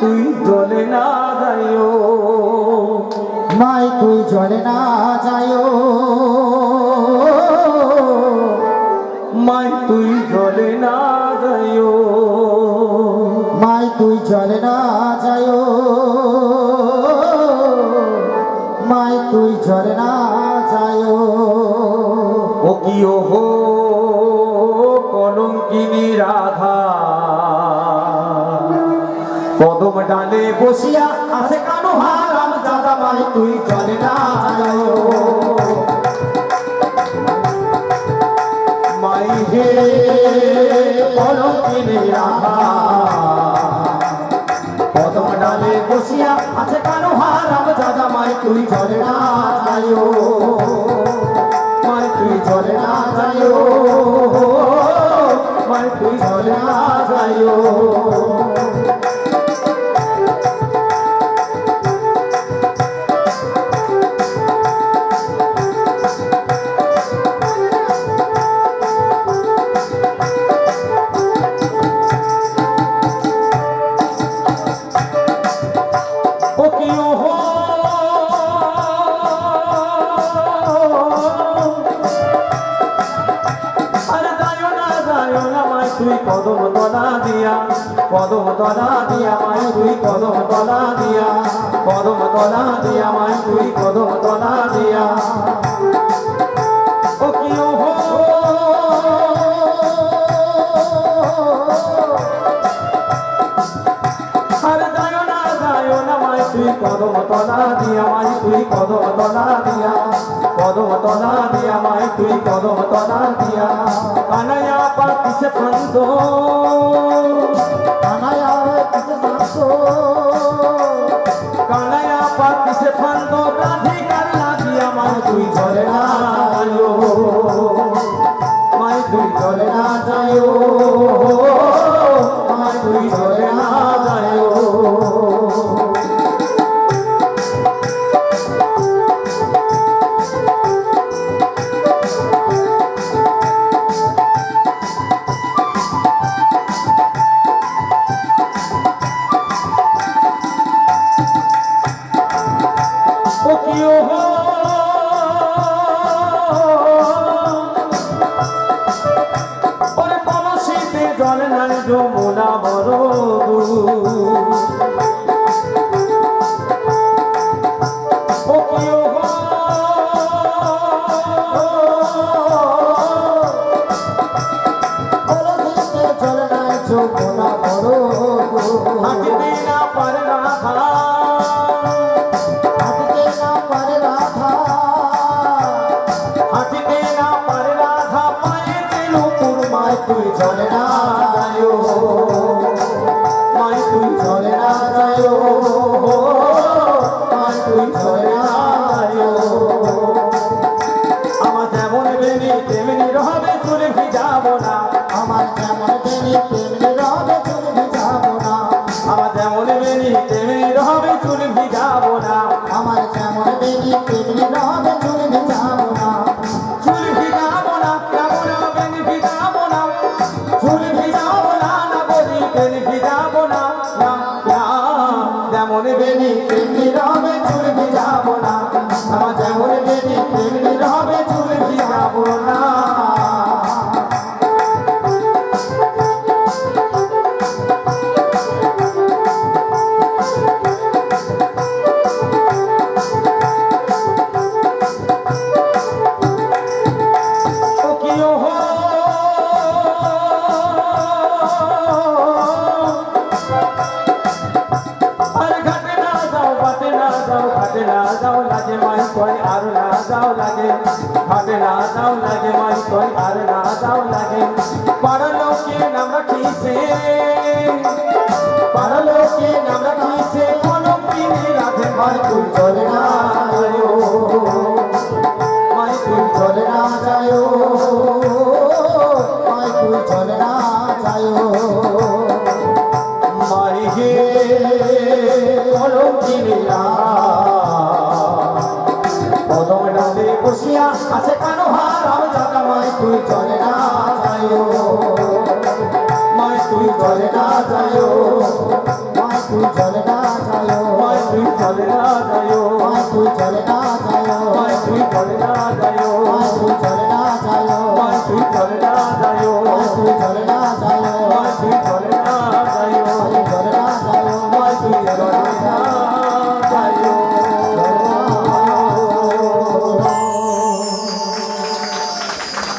তুই জলে না যাইও। মাই তুই জলে না যায়ও মাই তুই জলে না যাইও। মাই তুই জলে না যায়ও মাই তুই জলে না যায়ও ও কি ও কদম ডালে বসিয়া আছে কানো হারাম দাদা মাই, তুই জলে না মাই হে কলঙ্কিনী রাধা কদম ডালে বসিয়া আছে কানো হারাম দাদা মাই, তুই জলে না যাইও মাই, তুই জলে না যাইও মাই, তুই জলে না যাইও কদম তলা দিয়া মাই তুই কদম তলা দিয়া কদম তলা দিয়া মাই তুই কদম তলা দিয়া ও কি কদম তলা দিয়া মাই তুই কদম তলা দিয়া কদম তলা দিয়া মাই তুই কদম তলা দিয়া কানায়া পাতিছে কানায়া সাসো কানায়া পাতিছে ফন্দ রাধিকার লাগিয়া মাই তুই চলে না যাইও। মাই তুই চলে না যাইও। যমুনা বড় চুল ভিজাবো না না বলি বেনি ভিজাবো না না না। যেমন বেনি তেমনি রবে, চুল ভিজাবো না। আমার যেমন বেনি যাও লাগে মাই কই আর না যাও লাগে। ঘাটে না যাও লাগে মাই কই আর না যাও লাগে। পারলোকে লোকে নাম রাখিছে পারলোকে লোকে নাম রাখিছে কোন পিনে রাধে মাই কুল চলে না। বসিয়া আছে কেন হারাও দাদা মাই তুই চলে না যাইও মাই তুই চলে না যাইও মাই তুই চলে না যাইও মাই তুই চলে না যাইও